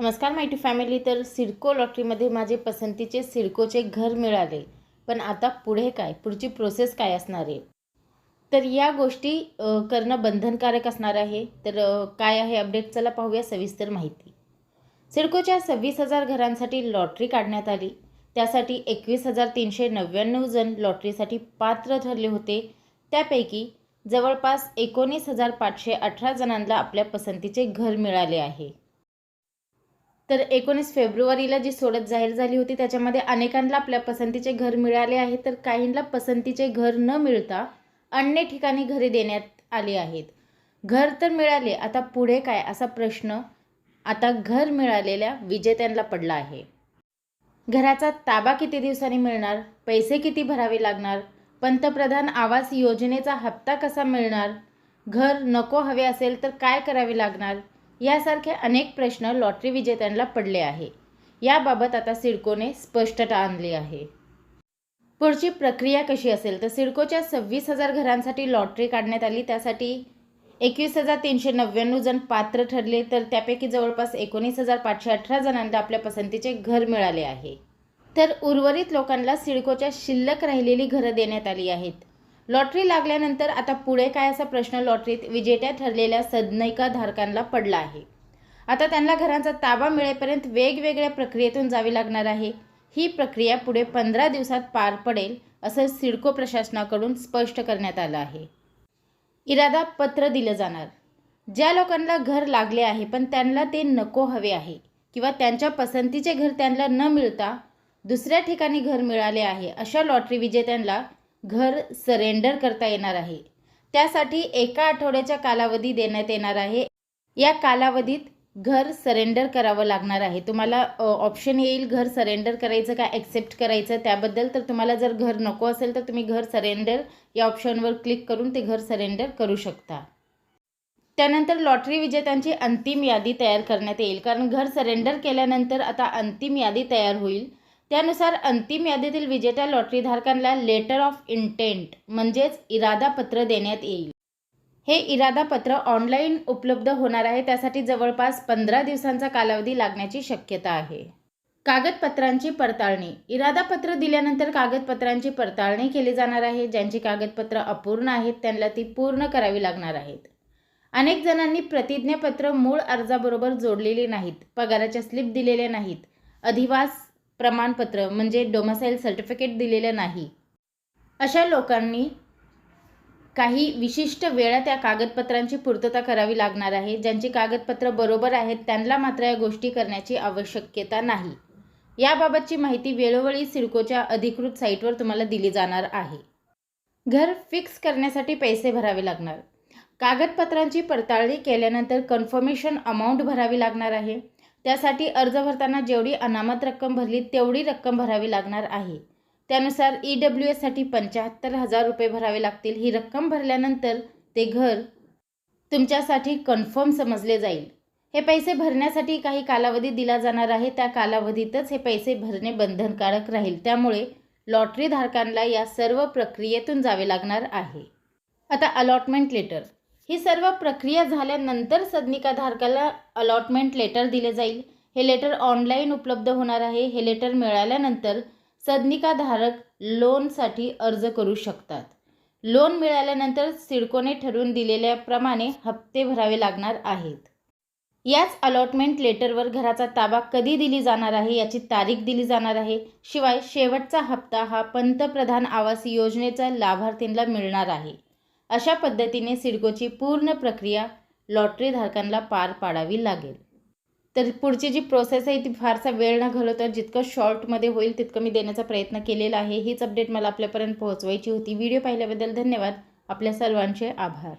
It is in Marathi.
नमस्कार माहिती फॅमिली. तर सिडको लॉटरीमध्ये माझे पसंतीचे सिडकोचे घर मिळाले. पण आता पुढे काय? पुढची प्रोसेस काय असणार आहे? तर या गोष्टी करणं बंधनकारक असणार आहे. तर काय आहे अपडेट चला पाहूया सविस्तर माहिती. सिडकोच्या सव्वीस हजार घरांसाठी लॉटरी काढण्यात आली. त्यासाठी एकवीस हजार तीनशे नव्याण्णव जण लॉटरीसाठी पात्र ठरले होते. त्यापैकी जवळपास एकोणीस हजार पाचशे अठरा जणांना आपल्या पसंतीचे घर मिळाले आहे. तर एकोणीस फेब्रुवारीला जी सोडत जाहीर झाली होती त्याच्यामध्ये अनेकांना आपल्या पसंतीचे घर मिळाले आहे तर काहींना पसंतीचे घर न मिळता अन्य ठिकाणी घरे देण्यात आली आहेत. घर तर मिळाले आता पुढे काय? असा प्रश्न आता घर मिळालेल्या विजेत्यांना पडला आहे. घराचा ताबा किती दिवसांनी मिळणार? पैसे किती भरावे लागणार? पंतप्रधान आवास योजनेचा हप्ता कसा मिळणार? घर नको हवे असेल तर काय करावे लागणार? यासारखे अनेक प्रश्न लॉटरी विजेत्यांना पडले आहे. याबाबत आता सिडकोने स्पष्टता आणली आहे. पुढची प्रक्रिया कशी असेल? तर सिडकोच्या सव्वीस हजार घरांसाठी लॉटरी काढण्यात आली. त्यासाठी एकवीस हजार तीनशे नव्याण्णव जण पात्र ठरले. तर त्यापैकी जवळपास एकोणीस हजार पाचशे अठरा जणांना आपल्या पसंतीचे घर मिळाले आहे. तर उर्वरित लोकांना सिडकोच्या शिल्लक राहिलेली घरं देण्यात आली आहेत. लॉटरी लागल्यानंतर आता पुढे काय असा प्रश्न लॉटरीत विजेत्या ठरलेल्या सदनिका धारकांना पडला आहे? आता त्यांना घरांचा ताबा मिळेपर्यंत वेगवेगळ्या प्रक्रियेतून जावी लागणार आहे. ही प्रक्रिया पुढे पंधरा दिवसात पार पडेल असं सिडको प्रशासनाकडून स्पष्ट करण्यात आलं आहे. इरादा पत्र दिलं जाणार. ज्या लोकांना घर लागले आहे पण त्यांना ते नको हवे आहे किंवा त्यांच्या पसंतीचे घर त्यांना न मिळता दुसऱ्या ठिकाणी घर मिळाले आहे अशा लॉटरी विजेत्यांना घर सरेंडर करता येणार आहे. त्यासाठी एका आठवड्याचा कालावधी देण्यात येणार आहे. या कालावधीत घर सरेंडर करावं लागणार आहे. तुम्हाला ऑप्शन येईल घर सरेंडर करायचं का ॲक्सेप्ट करायचं? त्याबद्दल तर तुम्हाला जर घर नको असेल तर तुम्ही घर सरेंडर या ऑप्शनवर क्लिक करून ते घर सरेंडर करू शकता. त्यानंतर लॉटरी विजेत्यांची अंतिम यादी तयार करण्यात येईल. कारण घर सरेंडर केल्यानंतर आता अंतिम यादी तयार होईल. त्यानुसार अंतिम यादीतील विजेत्या लॉटरीधारकांना लेटर ऑफ इंटेंट म्हणजेच इरादापत्र देण्यात येईल. हे इरादापत्र ऑनलाईन उपलब्ध होणार आहे त्यासाठी जवळपास पंधरा दिवसांचा कालावधी लागण्याची शक्यता आहे. कागदपत्रांची पडताळणी. इरादापत्र दिल्यानंतर कागदपत्रांची पडताळणी केली जाणार आहे ज्यांची कागदपत्र अपूर्ण आहेत त्यांना ती पूर्ण करावी लागणार आहेत. अनेक जणांनी प्रतिज्ञापत्र मूळ अर्जाबरोबर जोडलेली नाहीत पगाराच्या स्लिप दिलेल्या नाहीत. अधिवास प्रमाणपत्र म्हणजे डोमासाईल सर्टिफिकेट दिलेलं नाही. अशा लोकांनी काही विशिष्ट वेळा त्या कागदपत्रांची पूर्तता करावी लागणार आहे. ज्यांची कागदपत्र बरोबर आहेत त्यांना मात्र या गोष्टी करण्याची आवश्यकता नाही. याबाबतची माहिती वेळोवेळी सिडकोच्या अधिकृत साईटवर तुम्हाला दिली जाणार आहे. घर फिक्स करण्यासाठी पैसे भरावे लागणार. कागदपत्रांची पडताळणी केल्यानंतर कन्फर्मेशन अमाऊंट भरावी लागणार आहे. त्यासाठी अर्ज भरताना जेवढी अनामत रक्कम भरली तेवढी रक्कम भरावी लागणार आहे. त्यानुसार ई डब्ल्यू एससाठी पंच्याहत्तर हजार रुपये भरावे लागतील. ही रक्कम भरल्यानंतर ते घर तुमच्यासाठी कन्फर्म समजले जाईल. हे पैसे भरण्यासाठी काही कालावधी दिला जाणार आहे. त्या कालावधीतच हे पैसे भरणे बंधनकारक राहील. त्यामुळे लॉटरी धारकांना या सर्व प्रक्रियेतून जावे लागणार आहे. आता अलॉटमेंट लेटर ही सर्व प्रक्रिया झाल्यानंतर सदनिकाधारकाला अलॉटमेंट लेटर दिले जाईल. हे लेटर ऑनलाईन उपलब्ध होणार आहे. हे लेटर मिळाल्यानंतर सदनिकाधारक लोनसाठी अर्ज करू शकतात. लोन मिळाल्यानंतर सिडकोने ठरवून दिलेल्याप्रमाणे हप्ते भरावे लागणार आहेत. याच अलॉटमेंट लेटरवर घराचा ताबा कधी दिली जाणार आहे याची तारीख दिली जाणार आहे. शिवाय शेवटचा हप्ता हा पंतप्रधान आवास योजनेचा लाभार्थींना मिळणार आहे. अशा पद्धतीने सिडकोची पूर्ण प्रक्रिया लॉटरी धारकांना पार पाडावी लागेल. तर पुढची जी प्रोसेस आहे ती फारसा वेळ न घालवता जितकं शॉर्टमध्ये होईल तितकं मी देण्याचा प्रयत्न केलेला आहे. हीच अपडेट मला आपल्यापर्यंत पोहोचवायची होती. व्हिडिओ पाहिल्याबद्दल धन्यवाद. आपल्या सर्वांचे आभार.